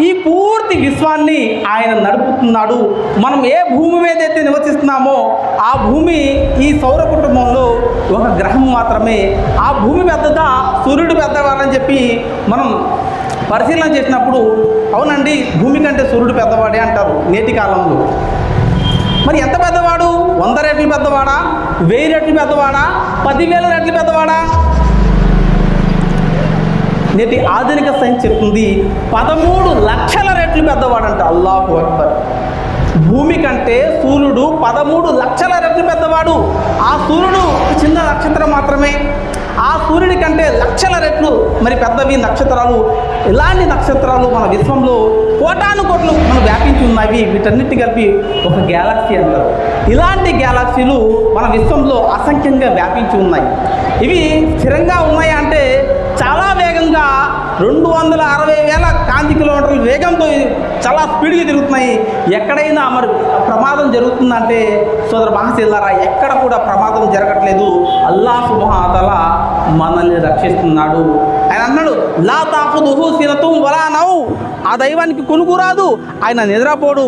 ఈ పూర్తి విశ్వాన్ని ఆయన నడుపుతున్నాడు. మనం ఏ భూమి మీద అయితే నివసిస్తున్నామో ఆ భూమి ఈ సౌర కుటుంబంలో ఒక గ్రహం మాత్రమే. ఆ భూమి పెద్దదా సూర్యుడు పెద్దవాడని చెప్పి మనం పరిశీలన చేసినప్పుడు అవునండి భూమి కంటే సూర్యుడు పెద్దవాడే అంటారు నేటి కాలంలో. మరి ఎంత పెద్దవాడు? వంద రెట్లు పెద్దవాడా? వెయ్యి రెట్లు పెద్దవాడా? పదివేల రెట్లు పెద్దవాడా? నేటి ఆధునిక సైన్స్ చెప్తుంది పదమూడు లక్షల రెట్లు పెద్దవాడంట. అల్లాహు అక్బర్. భూమి కంటే సూర్యుడు పదమూడు లక్షల రెట్లు పెద్దవాడు. ఆ సూర్యుడు చిన్న నక్షత్రం మాత్రమే. ఆ సూర్యుడి కంటే లక్షల రెట్లు మరి పెద్దవి నక్షత్రాలు ఇలాంటి నక్షత్రాలు మన విశ్వంలో కోటాను కోట్లు మనం వ్యాపించి ఉన్నవి. వీటన్నిటి కలిపి ఒక గ్యాలక్సీ అంటారు. ఇలాంటి గ్యాలక్సీలు మన విశ్వంలో అసంఖ్యంగా వ్యాపించి ఉన్నాయి. ఇవి స్థిరంగా ఉన్నాయి రెండు వందల అరవై వేల కాంతి కిలోమీటర్ల వేగంతో చాలా స్పీడ్గా తిరుగుతున్నాయి. ఎక్కడైనా మరి ప్రమాదం జరుగుతుందంటే సోదర మహాశిల్లారా ఎక్కడ కూడా ప్రమాదం జరగట్లేదు. అల్లా సుమహాతల మనల్ని రక్షిస్తున్నాడు. ఆయన అన్నాడు లా తాఫుదుహు సినతు వలా నవ్వు ఆ దైవానికి కొనుకురాదు ఆయన నిద్రపోడు.